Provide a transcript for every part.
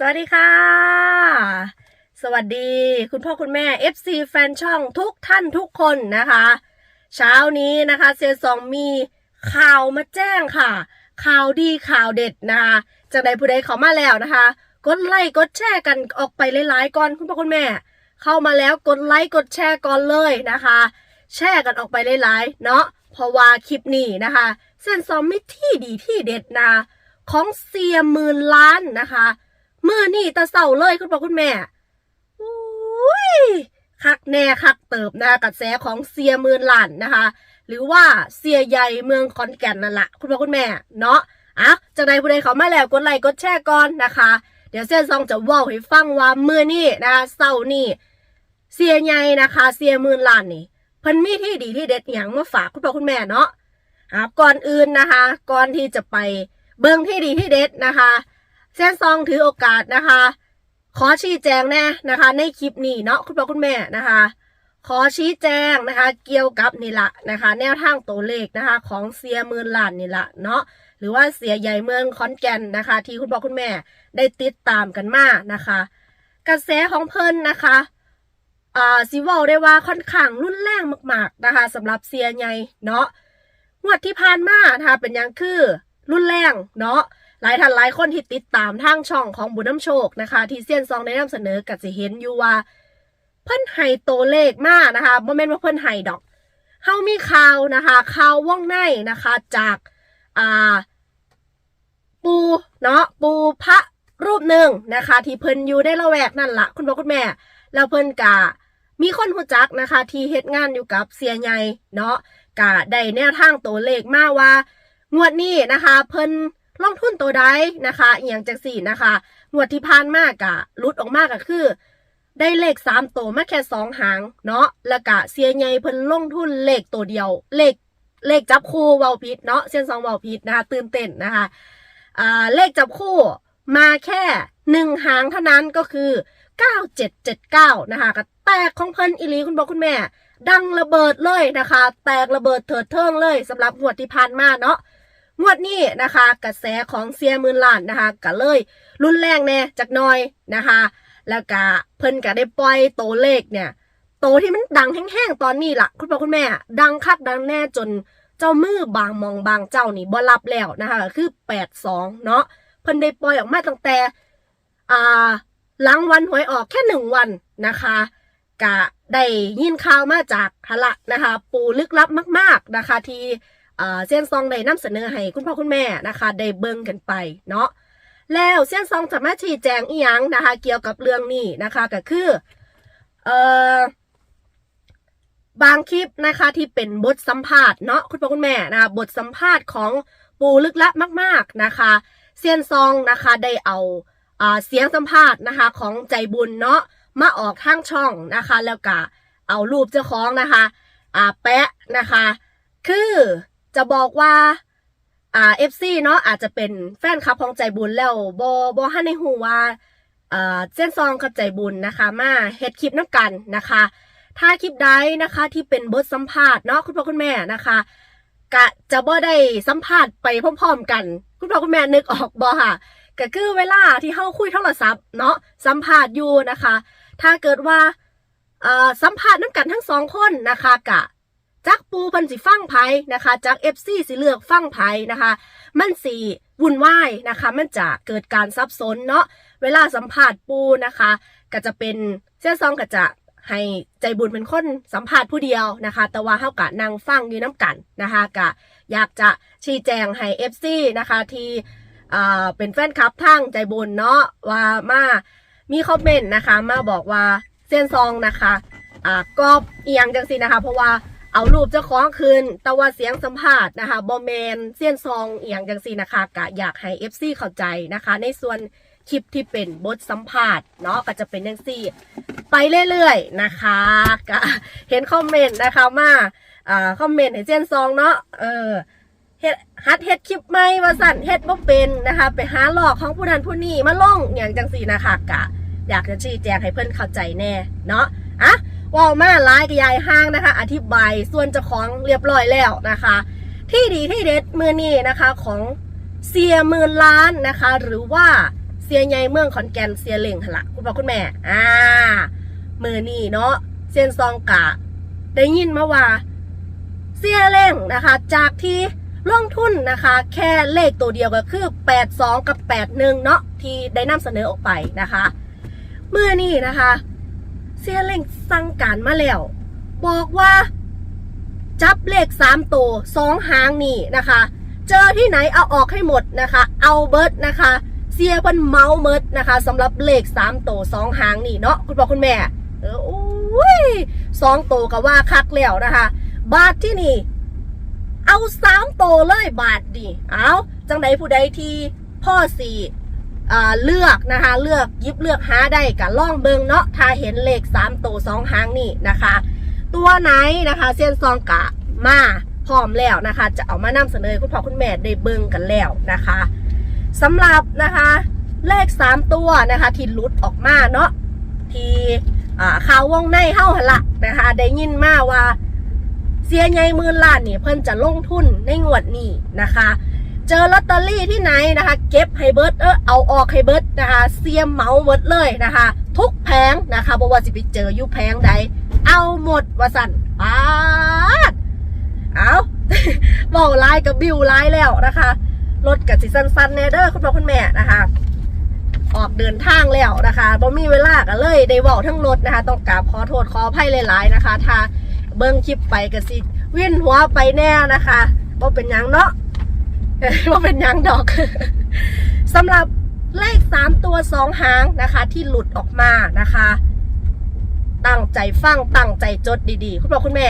สวัสดีค่ะ สวัสดีคุณพ่อคุณแม่ FC แฟนช่องทุกท่านทุกคนนะคะ เช้านี้นะคะเซียซองมีข่าวมาแจ้งค่ะ ข่าวดีข่าวเด็ดนะคะจากใดผู้ใดเขามาแล้วนะคะ กดไลค์กดแชร์กันออกไปหลายๆก่อนคุณพ่อคุณแม่ เข้ามาแล้วกดไลค์กดแชร์ก่อนเลยนะคะ แชร์กันออกไปหลายๆเนาะเพราะว่าคลิปนี้นะคะเส้นซอมมิที่ดีที่เด็ดนะของเสียหมื่นล้านนะคะ เมื่อนี่ตาเศร้าเลยคุณพ่อคุณแม่อุ้ยคักแน่คักเติบนะคะกระแสของเสียหมื่นหลานนะคะ หรือว่าเสียใหญ่เมืองขอนแก่นนั่นแหละคุณพ่อคุณแม่เนาะอะจากใดผู้ใดเขามาแล้วกดไลค์กดแชร์ก่อนนะคะ เดี๋ยวเส้นซองจะว่าให้ฟังว่าเมื่อนี่นะคะเศร้านี่เสียใหญ่นะคะ เสียหมื่นหลานนี่เพิ่นมีที่ดีที่เด็ดอย่างมาฝากคุณพ่อคุณแม่เนาะอะก่อนอื่นนะคะ ก่อนที่จะไปเบิ่งที่ดีที่เด็ดนะคะ เส้นซองถือโอกาสนะคะ ขอชี้แจงแน่นะคะ ในคลิปนี้เนาะคุณพ่อคุณแม่นะคะ ขอชี้แจงนะคะ เกี่ยวกับนี่ละนะคะ แนวทางตัวเลขนะคะ ของเสียหมื่นล้านนี่ละเนาะหรือว่าเสียใหญ่เมืองขอนแกนนะคะ ที่คุณพ่อคุณแม่ได้ติดตามกันมานะคะ กระแสของเพิ่นนะคะอ่าซิเวลได้ว่าค่อนข้างรุนแรงมาก ๆนะคะสำหรับเซียใหญ่เนาะงวดที่ผ่านมานะคะเป็นหยังคือรุนแรงเนาะ หลายท่านหลายคนที่ติดตามทางช่องของบุญน้ำโชคนะคะ ที่เซียนซองได้นำเสนอก็จะเห็นอยู่ว่า เพิ่นให้ตัวเลขมากนะคะบ่แม่นว่าเพิ่นให้ดอกเฮามีข่าวนะคะข่าวว่องในนะคะจากอ่าปูเนาะปูพระรูปหนึ่งนะคะ ที่เพิ่นอยู่ในละแวกนั่นละคุณพ่อคุณแม่ แล้วเพิ่นกะมีคนหูจักนะคะ ที่เฮ็ดงานอยู่กับเสียใหญ่เนาะกะได้แนวทางตัวเลขมาว่า งวดนี้นะคะ เพิ่น ลงทุนตัวใดนะคะอหย่างจังสี่นะคะงวดที่ผ่านมากะลุดออกมาก็คือ ได้เลขสามตัวมาแค่สองหางเนาะแล้วกะเสียใหญ่เพิ่นลงทุนเลขตัวเดียว เลขเลขจับคู่เวาพิษเนาะเส้นสองเวาพิษนะคะตื่นเต้นนะคะอ่าเลขจับคู่มาแค่หนึ่งหางเท่านั้นก็คือ 9779 นะคะก็แตกของเพิ่นอิลีคุณบอกคุณแม่ ดังระเบิดเลยนะคะ แตกระเบิดเถิดเทิงเลยสำหรับงวดที่ผ่านมาเนาะ งวดนี้นะคะ กระแสของเซียมื่นล้านนะคะก็เลยรุนแรงแน่จักน่อยนะคะ แล้วก็เพิ่นก็ได้ปล่อยโตเลขเนี่ย โตที่มันดังแห้งๆตอนนี้ล่ะ คุณพ่อคุณแม่ ดังคักดังแน่จนเจ้ามือบางมองบางเจ้านี่บ่รับแล้วนะคะคือแปดสองเนาะเพิ่นได้ปล่อยออกมาตั้งแต่อ่าหลังวันหวยออกแค่หนึ่งวันนะคะกะได้ยินข่าวมาจากฮะละนะคะ ปูลึกลับมาก ๆ นะคะ ที่ เซียนซองได้นำเสนอให้คุณพ่อคุณแม่นะคะได้เบิ่งกันไปเนาะแล้วเซียนซองสามาชี้แจงอีหยังนะคะ เกี่ยวกับเรื่องนี้นะคะก็คือเอ่อบางคลิปนะคะที่เป็นบทสัมภาษณ์เนาะคุณพ่อคุณแม่นะคะบทสัมภาษณ์ของปูลึกลับมาก ๆนะคะเซียนซองนะคะได้เอาอ่าเสียงสัมภาษณ์นะคะของใจบุญเนาะมาออกทางช่องนะคะ แล้วก็เอารูปเจ้าของนะคะอ่าแปะนะคะ คือ จะบอกว่าอ่าเอฟซีเนาะอาจจะเป็นแฟนคลับของใจบุญแล้วบอบอให้ในหูว่าอ่าเส้นซองกับใจบุญนะคะ มาเฮ็ดคลิปน้ำกันนะคะ ถ้าคลิปใดนะคะที่เป็นบทสัมภาษณ์เนาะคุณพ่อคุณแม่นะคะกะจะบ่ได้สัมภาษณ์ไปพร้อมๆกัน คุณพ่อคุณแม่นึกออกบ่ค่ะก็คือเวลาที่เฮาคุยโทรศัพท์เนาะสัมภาษณ์อยู่นะคะ ถ้าเกิดว่าเอ่อสัมภาษณ์น้ำกันทั้งสองคนนะคะกะ จักปูเพันสิฟังไผนะคะจัก FC สิเลือกฟังไผนะคะ มันสีวุ่นวายนะคะ มันจะเกิดการซับซ้อนเนาะเวลาสัมภาษณ์ปูนะคะ ก็จะเป็นเส้นซองก็จะให้ใจบุญเป็นคนสัมภาษณ์ผู้เดียวนะคะ แต่ว่าเฮากะนั่งฟังอยู่น้ำกันนะคะกะอยากจะชี้แจงให้ FC นะคะที่อ่เป็นแฟนคลับทางใจบุญเนาะว่ามามีคอมเมนต์นะคะ มาบอกว่าเส้นซองนะคะอ่าก็เอียงจังสินะคะ เพราะว่า เอารูปเจ้าของคืนแต่ว่าเสียงสัมภาษณ์นะคะบอมแมนเส้นซองเอียงจังสินะคะกะอยากให้ FC เข้าใจนะคะ ในส่วนคลิปที่เป็นบทสัมภาษณ์เนาะก็จะเป็นจังซี่ไปเรื่อยๆนะคะก็เห็นคอมเมนต์นะคะมาอ่าคอมเมนต์ให้เจนซองเนาะเออเฮ็ดฮัดเฮ็ดคลิปไม่ว่าสั่นเฮ็ดบ่เป็นนะคะ ไปหาหลอกของผู้นั้นผู้นี้มาลงอย่างจังสีนะคะกะ อยากจะชี้แจงให้เพื่อนเข้าใจแน่เนาะอะ ว่ามาหลายกับยายห้างนะคะ อธิบายส่วนเจ้าของเรียบร้อยแล้วนะคะ ที่ดีที่เด็ดมือนี้นะคะของเสียหมื่นล้านนะคะ หรือว่าเสียใหญ่เมืองขอนแก่นเสียเหล่งหละคุณพ่อคุณแม่อ่ามือนี่เนาะเซียนซองกะ ได้ยินมาว่าเสียเหล่งนะคะ จากที่ลงทุนนะคะ แค่เลขตัวเดียวก็คือ 82 กับ 81 เนาะที่ได้นำเสนอออกไปนะคะ เมื่อนี่นะคะ เสียเล่งสั่งการมาแล้ว บอกว่า จับเลขสามตัวสองหางนี่นะคะ เจอที่ไหนเอาออกให้หมดนะคะ เอาเบิร์ดนะคะ เสียเพิ่นเมาเมิดนะคะสำหรับเลขสามตัวสองหางนี่เนาะคุณพ่อคุณแม่ เออโอ้ยสองตัวก็ว่าคักแล้วนะคะ บาทที่นี่ เอาสามตัวเลยบาทดิเอาจังใดผู้ใดที่พ่อสี่ เลือกนะคะ เลือกยิบเลือกหาได้กับล่องเบิงเนาะถ้าเห็นเลขสามตัวสองหางนี่นะคะ ตัวไหนนะคะเซียนซองกะมาพร้อมแล้วนะคะ จะเอามานำเสนอคุณพ่อคุณแม่ได้เบิงกันแล้วนะคะสำหรับนะคะ เลขสามตัวนะคะที่ลุดออกมาเนาะที่ข่าววงในเฮ้าหละนะคะ ได้ยินมาว่าเสียใหญ่มื่นล้านนี่เพิ่นจะลงทุนในงวดนี้นะคะ เจอลอตเตอรี่ที่ไหนนะคะ เก็บให้เบิร์ดเออเอาออกให้เบิร์ดนะคะเสียมเหมาหมดเลยนะคะ ทุกแผงนะคะบอกว่าสิไปเจออยู่แผงใด เอาหมดว่าสั่นปาดเอาบอกไลน์กับบิวไลน์แล้วนะคะรถกับสิสั้นๆแน่เด้อคุณพ่อคุณแม่นะคะออกเดินทางแล้วนะคะบ่มีเวลากันเลยได้เว้าทั้งรถนะคะ ต้องกราบขอโทษขออภัยหลาย ๆ นะคะ ถ้าเบิ้งคลิปไปก็สิวียนหัวไปแน่นะคะบ่เป็นยังเนาะ ว่าเป็นยังดอกสำหรับเลขสามตัวสองหางนะคะ ที่หลุดออกมานะคะ ตั้งใจฟังตั้งใจจดดีๆ คุณพ่อคุณแม่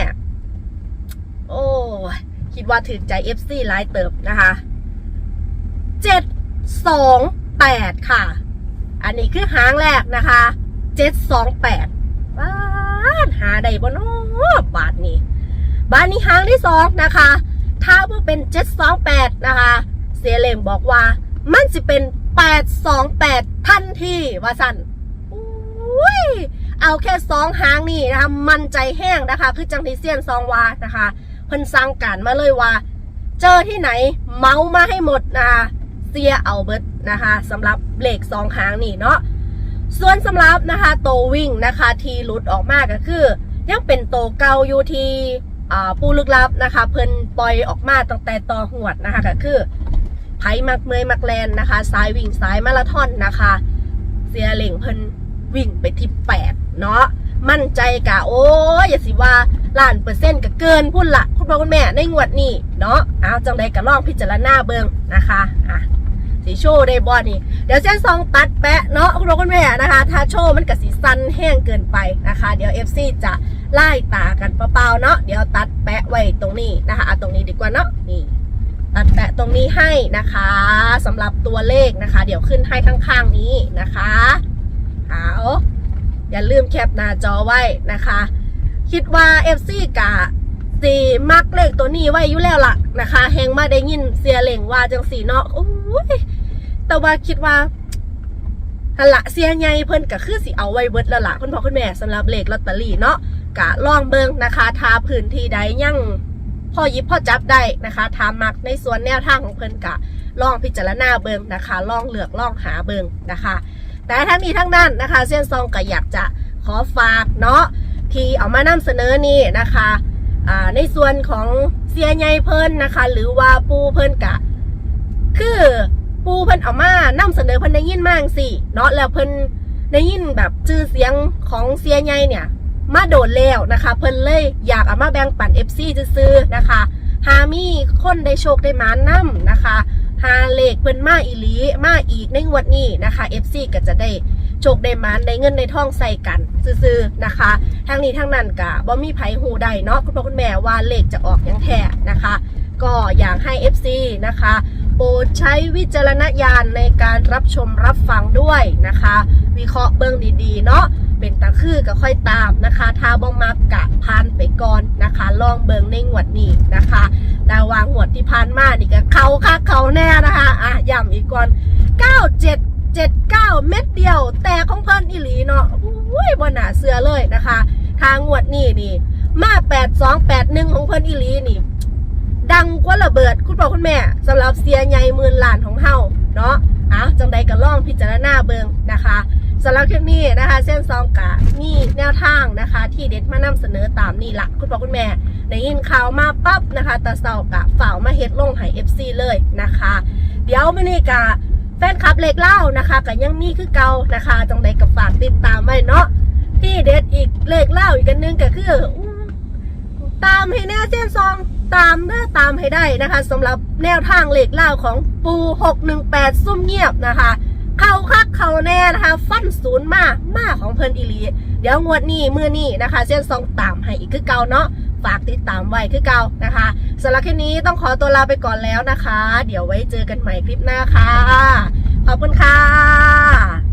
โอ้คิดว่าถึงใจ FC หลายเติบนะคะเจ็ดสองแปดค่ะ อันนี้คือหางแรกนะคะเจ็ดสองแปดบ้าทหาได้บ่นาะบาทนี้บ้าทนี้หางที่สองนะคะ ถ้าเพิ่งเป็นเจ็ดสองแปดนะคะ เสียเหลมบอกว่า มันจะเป็นแปดสองแปดทันทีว่าสันอุ้ยเอาแค่สองหางนี่นะคะ มันใจแห้งนะคะ คือจังทีเซียนซองวานะคะเพิ่นสั่งการมาเลยว่า เจอที่ไหนเมามาให้หมดนะคะเสียเอาเบิดนะคะสำหรับเลขสองหางนี่เนาะส่วนสำหรับนะคะโตวิ่งนะคะทีหลุดออกมาก็คือ ยังเป็นโตเก่าอยู่ที่ ผู้ลึกลับนะคะ เพิ่นปล่อยออกมาตั้งแต่ต่อหวดนะคะก็คือไผมักเมยมักแลนนะคะสายวิ่งสายมาราธอนนะคะ เสียเหล่งเพิ่นวิ่งไปที่แปดเนาะมั่นใจกะโอ้ยอย่าสิว่าล้านเปอร์เซ็นต์ก็เกินพุ่นละคุณพ่อคุณแม่ในงวดนี้เนาะเอาจังใดก็ลองพิจารณาเบิงนะคะอะสีโชว์ได้บอนี่เดี๋ยวเส้นซองตัดแปะเนาะคุณพ่อคุณแม่นะคะ ถ้าโชว์มันกับสีสั้นแห้งเกินไปนะคะ เดี๋ยว FC จะ ไล่ตากันเปล่าๆเนาะเดี๋ยวตัดแปะไว้ตรงนี้นะคะเอาตรงนี้ดีกว่าเนาะนี่ตัดแปะตรงนี้ให้นะคะสำหรับตัวเลขนะคะ เดี๋ยวขึ้นให้ข้างๆนี้นะคะเอาอย่าลืมแคปหน้าจอไว้นะคะ คิดว่า FC กะสีมักเลขตัวนี้ไว้อยู่แล้วล่ะนะคะแหงมาได้ยินเสียเหล่งว่าจังสีเนาะโอ้ยแต่ว่าคิดว่าหันละเสียใหญ่เพิ่นก็คือสิเอาไว้เบิดแล้วล่ะคุณพ่อคุณแม่สำหรับเลขลอตเตอรี่เนาะ กะลองเบิงนะคะทาพื้นที่ใดยั่งพ่อยิบพ่อจับได้นะคะทามักในส่วนแนวทางของเพิ่นกะล่องพิจารณาเบิงนะคะล่องเหลือกล่องหาเบิงนะคะ แต่ทั้งนี้ทั้งนั้นนะคะเส้นซองก็อยากจะขอฝากเนาะที่เอามานำเสนอนี่นะคะในส่วนของเสียใหญ่เพิ่นนะคะ หรือว่าปูเพิ่นกะ คือปูเพิ่นเอามานำเสนอเพิ่นได้ยินมากสิเนาะแล้วเพิ่นได้ยินแบบชื่อเสียงของเสียใหญ่เนี่ย มาโดนแล้วนะคะ เพิ่นเลยอยากเอามาแบ่งปัน FC ซื้อนะคะหามีคนได้โชคได้มานนํนะคะหาเลขเพิ่นมาอีหลีมาอีกในงวดนี้นะคะ FC ก็จะได้โชคได้มานได้เงินในท้องใส่กัน ซื้อๆนะคะทั้งนี้ทั้งนั้นกะบ่มีไผหูใดเนาะคุณพ่อคุณแม่ว่าเลขจะออกอย่างแท้นะคะ ก็อยากให้ FC นะคะโปรดใช้วิจารณญาณในการรับชมรับฟังด้วยนะคะ วิเคราะห์เบื้องดีๆ เนาะ เป็นตะคือก็ค่อยตามนะคะ ถ้าบ้องมากกะพานไปก่อนนะคะ ลองเบิงในงวดนี้นะคะแต่วางงวดที่พานมานี่ก็เขาค่ะเขาแน่นะคะอะย้ำอีกก่อน9779 เม็ดเดียว แต่ของเพิ่นอีหลีเนาะอุ้ยบนหนาเสือเลยนะคะ ทางงวดนี้นี่ มา8281 ของเพิ่นอีหลีนี่ ดังกว่าระเบิดคุณพ่อคุณแม่สำหรับเสียใหญ่หมื่นล้านของเฮาเนาะเอาจังใดก็ล่องพิจารณาเบิงนะคะ สำหรับคลิปนี้นะคะ เส้นซองกะมีแนวทางนะคะ ที่เด็ดมานำเสนอตามนี่ละคุณพ่อคุณแม่ได้ยินข่าวมาปั๊บนะคะตาเซากะฝ่าวมาเฮ็ดลงให้ FC เลยนะคะ เดี๋ยวมื่อนี้กะแฟนคลับเล็กเล่านะคะก็ยังมีคือเก่านะคะจังใดก็ฝากติดตามไว้เนาะที่เด็ดอีกเลขเล่าอีกกันนึงก็คือตามให้แน่เส้นซองตามเด้อตามให้ได้นะคะสำหรับแนวทางเลขเล่าของปู618ซุ่มเงียบนะคะ เขาคักเขาแน่นะคะ ฟันศูนย์มามาของเพิ่นอีลีเดี๋ยวงวดนี้มือนี้นะคะเส้นซองตามให้อีกคือเก่าเนาะฝากติดตามไว้คือเก่านะคะสำหรับคลิปนี้ต้องขอตัวลาไปก่อนแล้วนะคะ เดี๋ยวไว้เจอกันใหม่คลิปหน้าค่ะ ขอบคุณค่ะ